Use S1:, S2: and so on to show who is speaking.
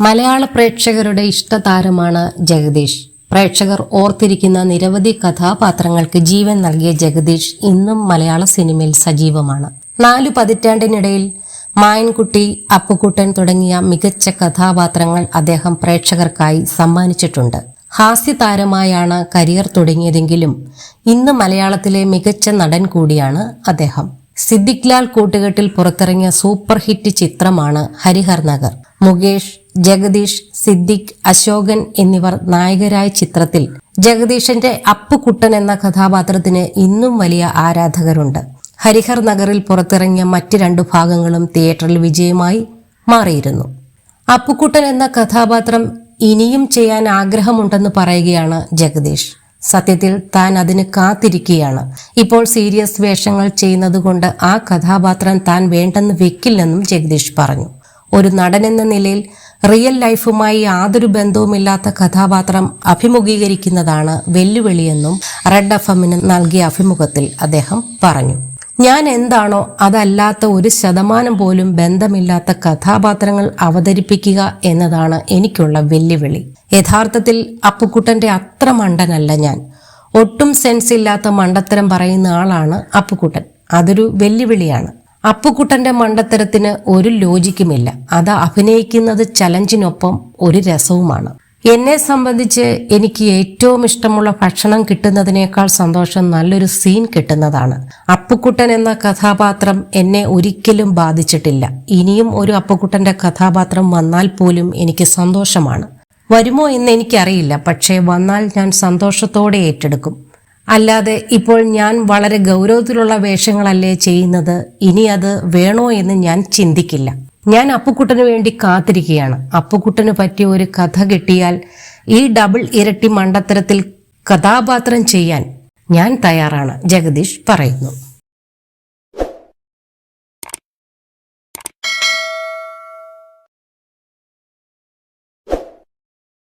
S1: മലയാള പ്രേക്ഷകരുടെ ഇഷ്ടതാരമാണ് ജഗദീഷ്. പ്രേക്ഷകർ ഓർത്തിരിക്കുന്ന നിരവധി കഥാപാത്രങ്ങൾക്ക് ജീവൻ നൽകിയ ജഗദീഷ് ഇന്നും മലയാള സിനിമയിൽ സജീവമാണ്. നാലു പതിറ്റാണ്ടിനിടയിൽ മായൻകുട്ടി അപ്പുക്കുട്ടൻ തുടങ്ങിയ മികച്ച കഥാപാത്രങ്ങൾ അദ്ദേഹം പ്രേക്ഷകർക്കായി സമ്മാനിച്ചിട്ടുണ്ട്. ഹാസ്യതാരമായാണ് കരിയർ തുടങ്ങിയതെങ്കിലും ഇന്ന് മലയാളത്തിലെ മികച്ച നടൻ കൂടിയാണ് അദ്ദേഹം. സിദ്ദിഖ് ലാൽ കൂട്ടുകെട്ടിൽ പുറത്തിറങ്ങിയ സൂപ്പർ ഹിറ്റ് ചിത്രമാണ് ഹരിഹർ നഗർ. മുകേഷ് ജഗദീഷ് സിദ്ദിഖ് അശോകൻ എന്നിവർ നായകരായ ചിത്രത്തിൽ. ജഗദീഷിന്റെ അപ്പുക്കുട്ടൻ എന്ന കഥാപാത്രത്തിന് ഇന്നും വലിയ ആരാധകരുണ്ട്. ഹരിഹർ നഗറിൽ പുറത്തിറങ്ങിയ മറ്റ് രണ്ടു ഭാഗങ്ങളും തിയേറ്ററിൽ വിജയമായി മാറിയിരുന്നു. അപ്പുക്കുട്ടൻ എന്ന കഥാപാത്രം ഇനിയും ചെയ്യാൻ ആഗ്രഹമുണ്ടെന്ന് പറയുകയാണ് ജഗദീഷ്. സത്യത്തിൽ താൻ അതിന് കാത്തിരിക്കുകയാണ്. ഇപ്പോൾ സീരിയസ് വേഷങ്ങൾ ചെയ്യുന്നതുകൊണ്ട് ആ കഥാപാത്രം താൻ വേണ്ടെന്ന് വെക്കില്ലെന്നും ജഗദീഷ് പറഞ്ഞു. ഒരു നടൻ എന്ന നിലയിൽ റിയൽ ലൈഫുമായി യാതൊരു ബന്ധവുമില്ലാത്ത കഥാപാത്രം അഭിമുഖീകരിക്കുന്നതാണ് വെല്ലുവിളിയെന്നും റെഡ് എഫ് എമ്മിന് നൽകിയ അഭിമുഖത്തിൽ അദ്ദേഹം പറഞ്ഞു. ഞാൻ എന്താണോ അതല്ലാത്ത ഒരു ശതമാനം പോലും ബന്ധമില്ലാത്ത കഥാപാത്രങ്ങൾ അവതരിപ്പിക്കുക എന്നതാണ് എനിക്കുള്ള വെല്ലുവിളി. യഥാർത്ഥത്തിൽ അപ്പുക്കുട്ടന്റെ അത്ര മണ്ടനല്ല ഞാൻ. ഒട്ടും സെൻസ് ഇല്ലാത്ത മണ്ടത്തരം പറയുന്ന ആളാണ് അപ്പുക്കുട്ടൻ. അതൊരു വെല്ലുവിളിയാണ്. അപ്പുക്കുട്ടന്റെ മണ്ടത്തരത്തിന് ഒരു ലോജിക്കുമില്ല. അത് അഭിനയിക്കുന്നത് ചലഞ്ചിനൊപ്പം ഒരു രസവുമാണ്. എന്നെ സംബന്ധിച്ച് എനിക്ക് ഏറ്റവും ഇഷ്ടമുള്ള ഭക്ഷണം കിട്ടുന്നതിനേക്കാൾ സന്തോഷം നല്ലൊരു സീൻ കിട്ടുന്നതാണ്. അപ്പുക്കുട്ടൻ എന്ന കഥാപാത്രം എന്നെ ഒരിക്കലും ബാധിച്ചിട്ടില്ല. ഇനിയും ഒരു അപ്പുക്കുട്ടന്റെ കഥാപാത്രം വന്നാൽ പോലും എനിക്ക് സന്തോഷമാണ്. വരുമോ എന്ന് എനിക്കറിയില്ല. പക്ഷേ വന്നാൽ ഞാൻ സന്തോഷത്തോടെ ഏറ്റെടുക്കും. അല്ലാതെ ഇപ്പോൾ ഞാൻ വളരെ ഗൗരവത്തിലുള്ള വേഷങ്ങളല്ലേ ചെയ്യുന്നത്. ഇനി അത് വേണോ എന്ന് ഞാൻ ചിന്തിക്കില്ല. ഞാൻ അപ്പുക്കുട്ടന് വേണ്ടി കാത്തിരിക്കുകയാണ്. അപ്പുക്കുട്ടന് പറ്റിയ ഒരു കഥ കിട്ടിയാൽ ഈ ഡബിൾ ഇരട്ടി മണ്ടത്തരത്തിൽ കഥാപാത്രം ചെയ്യാൻ ഞാൻ തയ്യാറാണ്. ജഗദീഷ് പറയുന്നു.